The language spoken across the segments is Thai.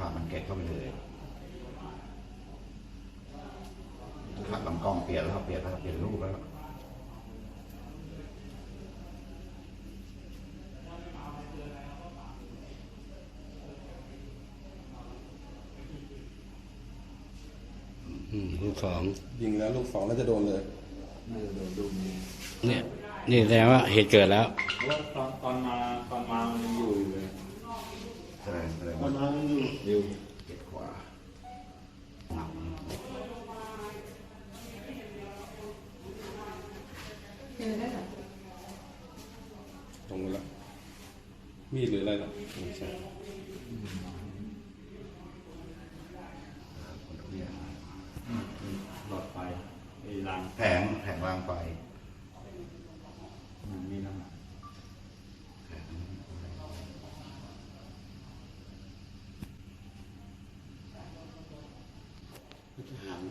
อ๋อยิงผ่านมันเก็ตเข้าไปเลยขัดลำกล้องเปลี่ยนแล้วครับเปลี่ยนแล้วครับเปลี่ยนรูปแล้วอืมลูกสองยิงแล้วลูกสองแล้วจะโดนเลยน่าจะโดนดุมนี่เนี่ย นี่แสดงว่าเหตุเกิดแล้ว เพราะว่าตอนตอนมาตอนมามันยังอยู่อยู่เลย แสดงแสดง ตอ ว่าน มามันอยู่อยู่ เก็ตขวา ตรงไปแล้วมีดหรืออะไรล่ะไม่ใช่คนทุกอย่างหลอดไฟไอ้รังแผงแผงวางไฟมันมีน้ำมันแผง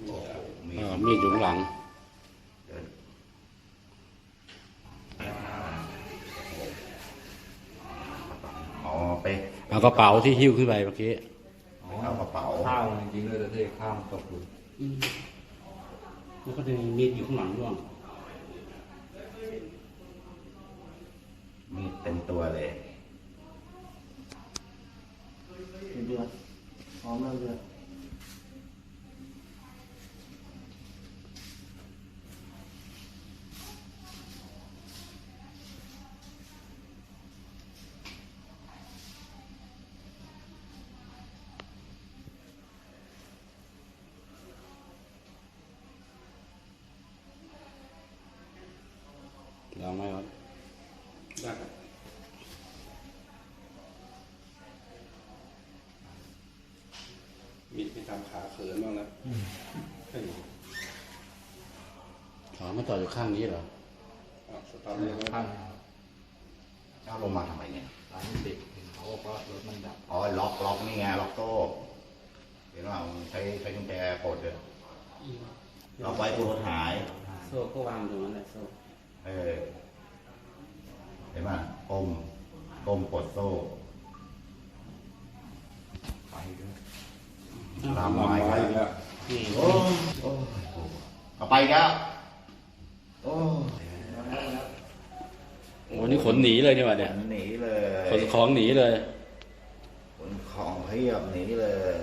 โอ้โหมีเออมีดอยู่ข้างหลัง เดินอ๋อไป เอากระเป๋าที่หิ้วขึ้นไปเมื่อกี้เอากระเป๋าข้าวจริงๆเลยแต่ที่ข้าวมันตกอยู่แล้วก็จะมีมีดอยู่ข้างหลังด้วยมีดเต็มตัวเลยเดือดพร้อมแล้วเดือด ลองไหมครับได้ครับมีดไปทำขาเขินบ้างนะเฮ้ยขอมาต่ออยู่ข้างนี้เหรออะสตาร์ทเลยไหมข้างเจ้าลงมาทำไมเนี่ย ร้านติดเห็นเขาบอกว่ารถมันดับอ๋อ ล็อกล็อกนี่ไง ล็อกโต้เห็นว่าใช้ใช้กุญแจกดเลยล็อกไว้ตัวรถหาย โซ่ก็วางตรงนั้นแหละโซ่ เออเห็นป่ะก้มก้มกดโซ่ไฟด้วยตามไม้ไม้ไว้อีกแล้วนี่โอ้โอ้เอาไปอีกแล้วโอ้โอ้นี่ขนหนีเลยนี่หว่าเนี่ยหนีเลยขนของหนีเลยขนของเพียบหนีเลย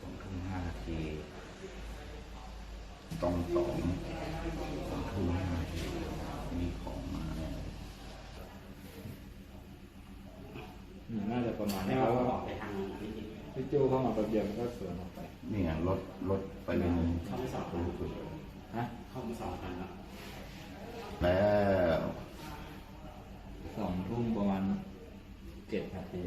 สองทุ่มห้านาทีต้อง สองสองทุ่มห้านาทีมีของมาแน่อืมน่าจะประมาณนี้เราเพราะอว่าอกไปทางนี้พี่จูเข้ามาป๊บเดียวมันก็สวนออกไป นี่ไงรถรถไปเป็นเขาไม่สอบฮะเข้ามาสอบกันแล้วแล้วสองทุ่มประมาณเจ็ดนาที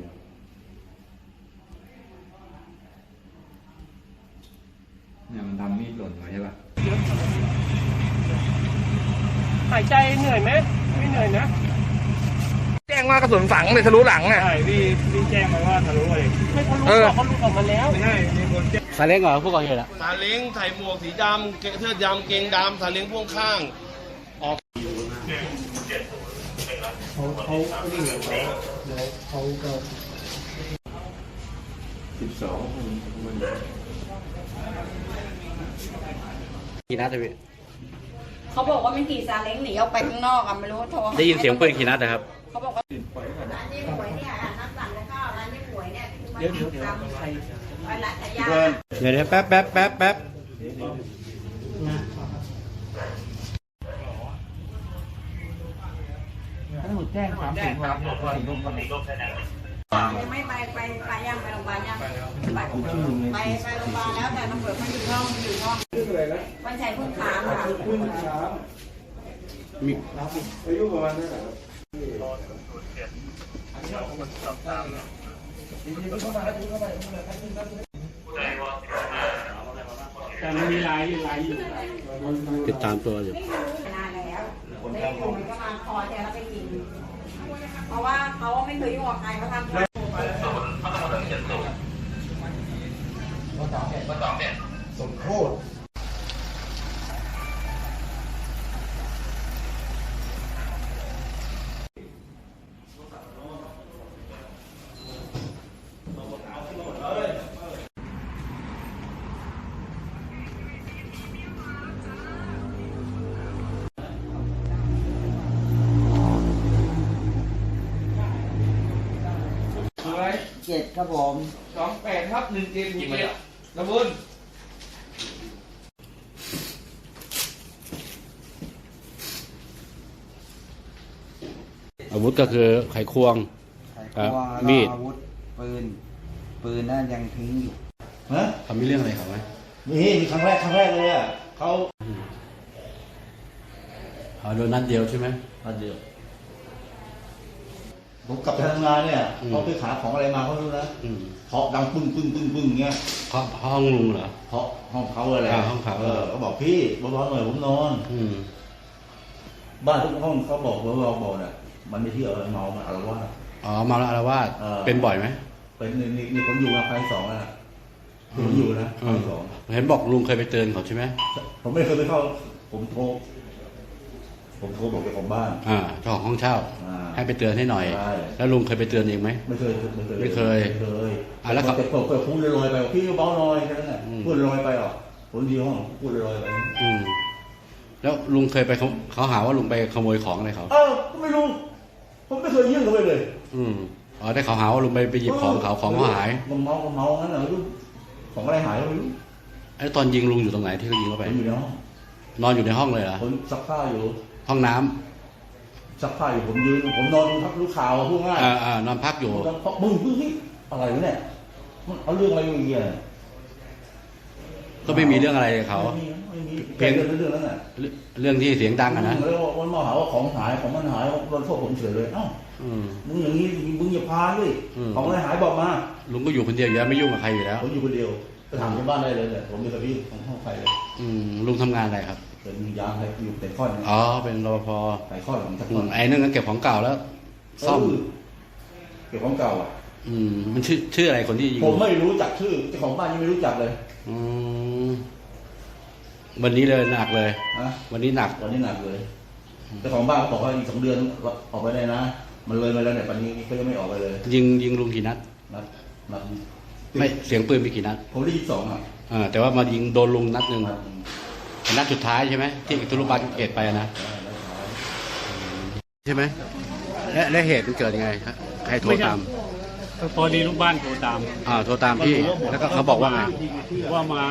เนี่ยมันทำมีดหล่นไว้ใช่ปะ หายใจเหนื่อยไหมไม่เหนื่อยนะแจ้งว่ากระสุนฝังเลยทะลุหลังอะ ใช่พี่พี่แจ้งไปว่าทะลุเลยไม่ทะลุเออหรอกเขาหลุดออกมาแล้วไม่ใช่มีคนแจ้งซาเล้งเหรอผู้ก่อเหตุอะซาเล้งใส่หมวกสีดำเกเสื้อดำเกงดำซาเล้งพ่วงข้างกี่นัดอะพี่ เขาบอกว่ามันขี่ซาเล้งหนีออกไปข้างนอกอะไม่รู้ว่าโทรหาได้ยินเสียงปืนกี่นัดนะครับ เขาบอกว่าร้านนี้หวยเนี่ยอะนับสั่งแล้วก็ร้านนี้หวยเนี่ยที่กรุงเดี๋ยวเดี๋ยวเดี๋ยวไปรัชยาเดี๋ยวเดี๋ยวแป๊บแป๊บแป๊บแป๊บยังไม่ไปไปไปยังไปโรงพยาบาลยังไปไปไปโรงพยาบาลแล้วแต่ตำรวจเขาอยู่ห้องอยู่ห้องวันชัยพึ่งถามค่ะอายุประมาณเท่าไหร่แต่มันมีลายอยู่ลายอยู่ติดตามตัวอยู่นานแล้วไม่อยู่มันก็มาคอแทนแล้วไปกิน เพราะว่าเขาไม่เคยยุ่งกับใครเขาทำ เจ็ดครับผม สองแปดครับหนึ่งเจ็ดหนึ่งเจ็ดระบุนอาวุธก็คือไขควงครับมีด อาวุธ ปืน ปืนนั่นยังทิ้งอยู่ฮะเขามีเรื่องอะไรเขาไหมนี่ครั้งแรกครั้งแรกเลยอะเขาเขาโดนนัดเดียวใช่ไหมอันเดียว ผมกลับไปทำงานเนี่ยอืมเขาไปหาของอะไรมาเขาไม่รู้นะอืมเคาะดังปึ้งปึ้งปึ้งปึ้งเงี้ยเขาห้องลุงเหรอเคาะห้องเขาอะไรอ่าห้องเขาเออเขาบอกพี่เบาๆหน่อยผมนอนอืมบ้านทุกห้องเขาบอกเบาๆบอกเนี่ยมันไม่เที่ยวอะไรเมามันอารวาสอ๋อเมาแล้วอารวาสเออเป็นบ่อยไหมเป็นนี่นี่นี่ผมอยู่มาครั้งที่สองแล้วนะผมอยู่นะครั้งที่สองเห็นบอกลุงเคยไปเตือนเขาใช่ไหมผมไม่เคยไปเข้า ผมโทร ผมโทรบอกเจ้าของบ้าน อ่าเจ้าของห้องเช่า อ่าให้ไปเตือนให้หน่อย ใช่ แล้วลุงเคยไปเตือนเองไหม ไม่เคยไม่เคยไม่เคยไม่เคยอะแล้วเขาแต่ผมเคยพูดลอยๆไปบอกพี่เบาๆหน่อยแค่นั้นแหละอืม พูดลอยๆไปหรอกผมอยู่ห้องพูดลอยๆไปอืมแล้วลุงเคยไปเขาเขาหาว่าลุงไปขโมยของอะไรเขา เอ้าก็ไม่รู้ ผมไม่เคยยื่นเขาไปเลยอืมอ๋อได้เขาหาว่าลุงไปไปหยิบของเขาของเขาหายมันเมาก็เมางั้นเหรอไม่รู้ของอะไรหายก็ไม่รู้ไอ้ตอนยิงลุงอยู่ตรงไหนที่เขายิงเข้าผไปมอยู่ในห้อง นอนอยู่ในห้องเลยเหรอผมซักผ้าอยู่ ห้องน้ำซักผ้าอยู่ผมยืนผมนอนดูทักดูข่าวอะพูดง่ายอ่าอ่านอนพักอยู่ ผมก็บึ้งบึ้งนี่อะไรวะเนี่ยมันเอาเรื่องอะไรมาอีกอะก็ไม่มีเรื่องอะไรกับเขา ไม่มีไม่มีเพีเพียยง งเรื่องนั้นน่ะเรื่องเรื่องที่เสียงดังอะนะแล้ววันมาหาว่าของหายของมันหายโดนโทษผมเฉยเลยเอ้าอืม มึงอย่างนี้มึงอย่าพาด้วยอืม ของอะไรหายบอกมาลุงก็อยู่คนเดียวอยู่แล้วไม่ยุ่งกับใครอยู่แล้ว ผมอยู่คนเดียว ไปถามที่บ้านได้เลยเนี่ยผมมีสวิตของห้องไฟเลยอืมลุงทำงานอะไรครับ เป็นยามให้อยู่แต่ข้อนอ๋อเป็นรปภใส่ข้อนของตะอืข้อนมไอ้นั่นก็เก็บของเก่าแล้ว ซ่อม เเก็บของเก่าอะ อืม มันชื่อชื่ออะไรคนที่ยิงผมไม่รู้จักชื่อเจ้าของบ้านยังไม่รู้จักเลยอืมวันนี้เลยหนักเลย นะวันนี้หนัก ตอนนี้หนักเลยเจ้าของบ้านเขาบอกว่าอีกสองเดือนออกไปได้นะ มันเลยมาแล้วเนี่ยปันนี้เขายังไม่ออกไปเลยยิงยิงลุงกี่นัดนัดนัด ไม่เสียงปืนมีกี่นัดผมได้ยินสองอะอ่าแต่ว่ามายิงโดนลุงนัดหนึ่งนัดนัดสุดท้ายใช่ไหมที่ทุรุบาลเกตไปอะนะใช่ไหมและและเหตุมันเกิดยังไงฮะใครโทรตามพอดีลูกบ้านโทรตามอ่าโทรตามพี่แล้วก็เขาบอกว่าไงว่ามา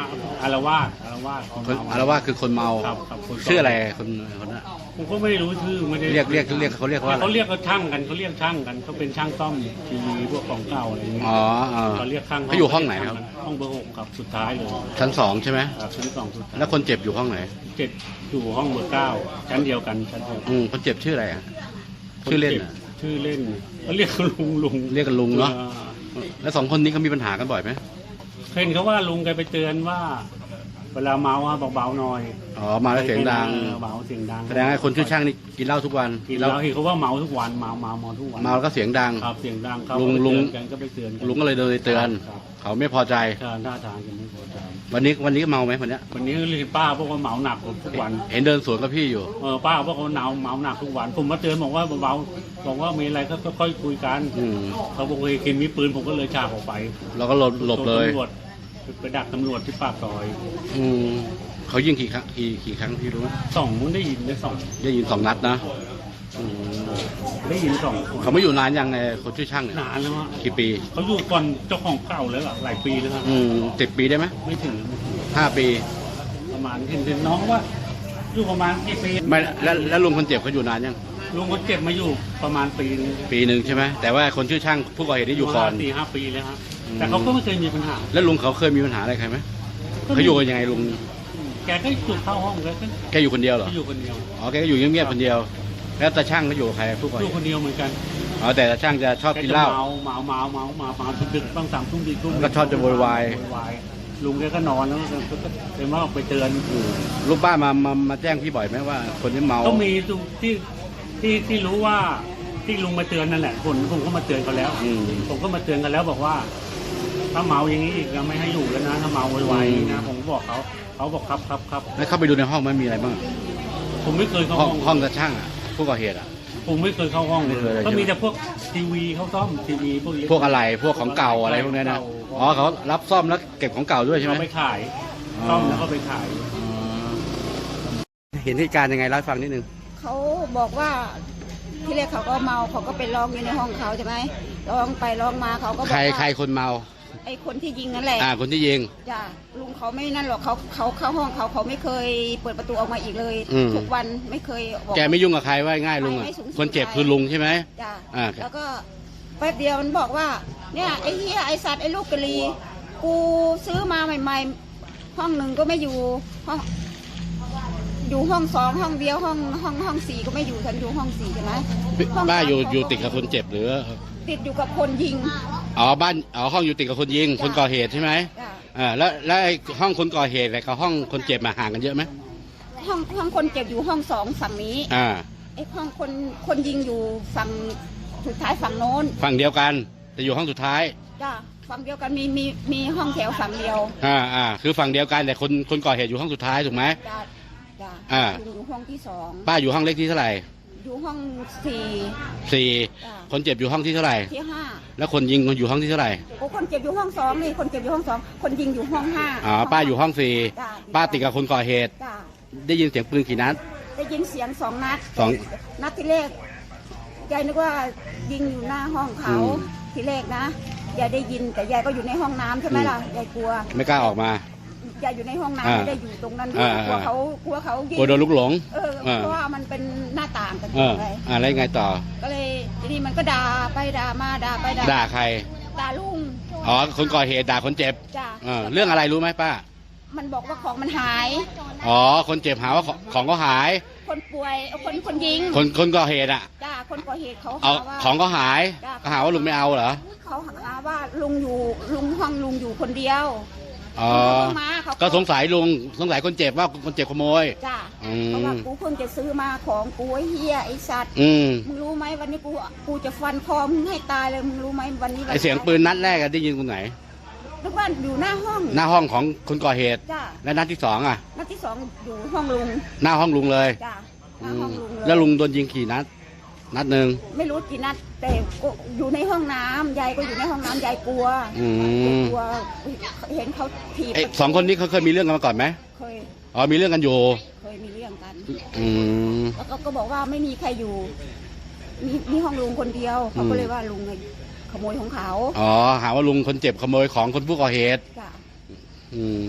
อารวาสอารวาสคนอารวาสคือคนเมาครับครับคนชื่ออะไรคนคนนั้น ผมก็ไม่รู้ชื่อไม่ได้เรียกเรียกเรียกเขาเรียกว่าอะไรเขาเรียกเขาช่างกันเขาเรียกช่างกันเขาเป็นช่างซ่อมทีวีพวกของเก่าอะไรอย่างเงี้ยอ๋ออ่าเขาเรียกช่างเขาอยู่ห้องไหนครับ ห้องเบอร์หกครับสุดท้ายเลยชั้นสองใช่ไหมครับชั้นสองสุดท้ายแล้วคนเจ็บอยู่ห้องไหนเจ็ดอยู่ห้องเบอร์เก้าชั้นเดียวกันชั้นเดียวกันอืมคนเจ็บชื่ออะไรอะชื่อเล่นอะชื่อเล่นเขาเรียกเขาลุงลุงเรียกกันลุงเนาะออแล้วสองคนนี้เขามีปัญหากันบ่อยไหมเห็นเขาว่าลุงแกไปเตือนว่า เวลาเมาอะบอกเบาหน่อยอ๋อมาแล้วเสียงดังออเบาเสียงดังแสดงว่าคนชื่อช่างนี่กินเหล้าทุกวันกินแล้วแล้วเห็นเขาว่าเมาทุกวันเมาเมาเมาทุกวันเมาแล้วก็เสียงดังครับเสียงดังเขาลุงก็ไปลุงเตือนกันก็ไปเตือนกันลุงก็เลยเดินไปเตือนครับเขาไม่พอใจท่าท่าทางกันไม่พอใจวันนี้วันนี้เมาไหมวันเนี้ยวันนี้เรียนป้าพวกว่าเมาหนักทุกวัน เห็นเดินสวนกับพี่อยู่เออป้าพวกเขาเนาเมาหนักทุกวัน ผมมาเตือนบอกว่าเบาๆบอกว่ามีอะไรก็ค่อยๆคุยกันอืมเขาบอกว่าเห็นมีปืนผมก็เลยฉากออกไป เราก็หลบหลบเลยตำรวจ ไปดักตำรวจที่ปากซอยอืมเขายิงกี่ครั้งกี่กี่ครั้งพี่รู้ไหมสองมึงได้ยินได้สองได้ยินสองนัดนะอืมได้ยินสองคนเขาไม่อยู่นานยังไงคนชื่อช่างเนี่ยนานแล้วอะกี่ปี เขาอยู่ก่อนเจ้าของเก่าแล้วอะหลายปีแล้วครับอืมสิบปีได้ไหมไม่ถึงห้าปี ประมาณเห็นเห็นน้องว่าอยู่ประมาณกี่ปีไม่แล้วแล้วลุงคนเจ็บเขาอยู่นานยัง ลุงคนเจ็บมาอยู่ประมาณปีนึงปีหนึ่งใช่ไหมแต่ว่าคนชื่อช่างผู้ก่อเหตุที่อยู่ก่อนสี่ห้าปีแล้วครับอืม แต่เขาก็ไม่เคยมีปัญหา แล้วลุงเขาเคยมีปัญหาอะไรใครไหมเขาอยู่กันยังไงลุง แกก็อยู่เข้าห้องแล้วก็แกอยู่คนเดียวเหรอ อยู่คนเดียว อ๋อ แกก็อยู่เงียบๆคนเดียว แล้วตาช่างเขาอยู่กับใครผู้ก่ออเหยู่ตุคนเดียวเหมือนกัน อ๋อ แต่ตาช่างจะชอบแกกินจะเหล้า เมาเมาเมาเมาเมาเมาดึกๆบ้างสามทุ่มสี่ทุ่มแล้วก็ชอบจะโวยวายโวยวายลุงแกก็นอนแล้วก็ก็เลยว่าออกไปเตือนลูกบ้านมามามาแจ้งพี่บ่อยไหมว่า คนที่เมา ก็มีตรงที่ที่ที่รู้ว่าที่ลุงมาเตือนนั่นแหละผมผมก็มาเตือนเขาแล้วอืมผมก็มาเตือนกันแล้วบอกว่า ถ้าเมาอย่างนี้อีกนะไม่ให้อยู่แล้วนะถ้าเมาไวๆอย่างนี้นะผมก็บอกเขาเขาบอกครับครับครับแล้วเข้าไปดูในห้องมันมีอะไรบ้างผมไม่เคยเข้าห้องห้องห้องตาช่างอะผู้ก่อเหตุอะ ผมไม่เคยเข้าห้องไม่เคยเลยก็มีใช่ไหมแต่พวกทีวีเขาซ่อมทีวีพวกนี้พวกอะไรพวกของเก่าอะไรพวกนี้นะอ๋อเขารับซ่อมแล้วเก็บของเก่าด้วยใช่ไหมเขาไปขายอ๋อ ซ่อมแล้วก็ไปขาย เห็นเหตุการณ์ยังไงเล่าให้ฟังนิดนึงเขาบอกว่า ที่แรกเขาก็เมาเขาก็ไปร้องอยู่ในห้องเขาใช่ไหมร้องไปร้องมาเขาก็บอกใครว่าใครคนเมา ไอ้คนที่ยิงนั่นแหละอ่า คนที่ยิง จ้ะลุงเขาไม่นั่นหรอกเขาเขาเข้าห้องเขาเขาไม่เคยเปิดประตูออกมาอีกเลยอืม ทุกวันไม่เคยบอก แกไม่ยุ่งกับใครว่าง่ายลุงอะไม่สูงสิงคนเจ็บใครคือลุงใช่ไหม จ้ะอ่าแล้วก็แป๊บเดียวมันบอกว่า เนี่ยไอ้เฮียไอ้สัตว์ไอ้ลูกกะลี กูซื้อมาใหม่ ๆ ห้องหนึ่งก็ไม่อยู่ห้อง อยู่ห้องสองห้องเดียวห้องห้องห้องสี่ก็ไม่อยู่ฉันอยู่ห้องสี่ใช่ไหมห้งบ้านอยู่สมอยู่ติดกับคนเจ็บหรือติดอยู่กับคนยิง อ๋อบ้านอ๋อห้องอยู่ติดกับคนยิง คนก่อเหตุใช่ไหมจ้ะ อ่าแล้วแล้วไอ้ห้องคนก่อเหตุอะไรกับห้องคนเจ็บมาห่างกันเยอะไหมห้องห้องคนเจ็บอยู่ห้องสองฝั่งนี้อ่า ไอ้ห้องคนคนยิงอยู่ฝั่งสุดท้ายฝั่งโน้นฝั่งเดียวกัน แต่อยู่ห้องสุดท้าย จ้ะฝั่งเดียวกันมีมีมีห้องแถวฝั่งเดียวอ่าอ่าคือฝั่งเดียวกันแต่คนคนก่อเหตุอยู่ห้องสุดท้ายถูกไหม จ้ะ จ้ะอ่าลุงอยู่ห้องที่สองป้าอยู่ห้องเลขที่เท่าไหร่อยู่ห้องสี่สี่จ้ะคนเจ็บอยู่ห้องที่เท่าไหร่ ที่ห้าแล้วคนยิงอยู่ห้องที่เท่าไหร่โอ้คนเจ็บอยู่ห้องสองนี่คนเจ็บอยู่ห้องสองคนยิงอยู่ห้องห้าอ๋อป้าอยู่ห้องสี่จ้ะป้าติดกับคนก่อเหตุ จ้ะได้ยินเสียงปืนกี่นัดได้ยินเสียงสองนัด สอง นัดที่แรกยายนึกว่ายิงอยู่หน้าห้องเขาอืม ที่แรกนะยายได้ยินแต่ยายก็อยู่ในห้องน้ำใช่ไหมล่ะยายกลัวไม่กล้าออกมา ยายอยู่ในห้องน้ำอ่าไม่ได้อยู่ตรงนั้นด้วอ่ายกลัวอ่า เขากลัวเขายิงกลัวโดนลูกหลง เอออ่าเพราะว่ามันเป็นหน้าต่างกันเออไงอ่าแล้วยังไงต่อ ก็เลยทีนี้มันก็ด่าไปด่ามาด่าไปด่าด่าใคร ด่าลุงอ๋อ คนก่อเหตุด่าคนเจ็บจ้ะเออเรื่องอะไรรู้ไหมป้า มันบอกว่าของมันหาย อ๋อ คนเจ็บหาว่าของของก็หาย คนป่วยเอาคนคนยิงคนคนก่อเหตุอะ จ้าคนก่อเหตุเขาเอาหาว่า ของก็หายจ้ะก็หาว่าลุงไม่เอาเหรอ เขาหาว่าลุงอยู่ลุงห้องลุงอยู่คนเดียว อ๋อ เขาเพิ่งมาเขาก็สงสัยลุงสงสัยคนเจ็บว่าคนเจ็บขโมย จ้าอืม เพราะว่ากูเพิ่งจะซื้อมาของกูไอ้เฮียไอ้สัตว์อืมมึงรู้ไหมวันนี้กูกูจะฟันคอมึงให้ตายเลยมึงรู้ไหมวันนี้วัไอเสียงปืนนัดแรกอะได้ยินตรงไหนนึกว่าอยู่หน้าห้องหน้าห้องของคนก่อเหตุ จ้าและนัดที่สองอะนัดที่สองอยู่ห้องลุงหน้าห้องลุงเลย จ้าหอืน้ามห้องลุงเลยแล้วลุงโดนยิงกี่นัด นัดหนึ่งไม่รู้กี่นัดแต่ก็อยู่ในห้องน้ำยายก็อยู่ในห้องน้ำยายกลัวอืมกลัวเห็นเขาถีบไอสองคนนี้เขาเคยมีเรื่องกันมาก่อนไหมเคยอ๋อมีเรื่องกันอยู่เคยมีเรื่องกัน อืมแล้วก็ก็บอกว่าไม่มีใครอยู่มีมีห้องลุงคนเดียวเขาก็เลยว่าลุงไงขโมยของเขาอ๋อหาว่าลุงคนเจ็บขโมยของคนผู้ก่อเหตุจ้ะ อืม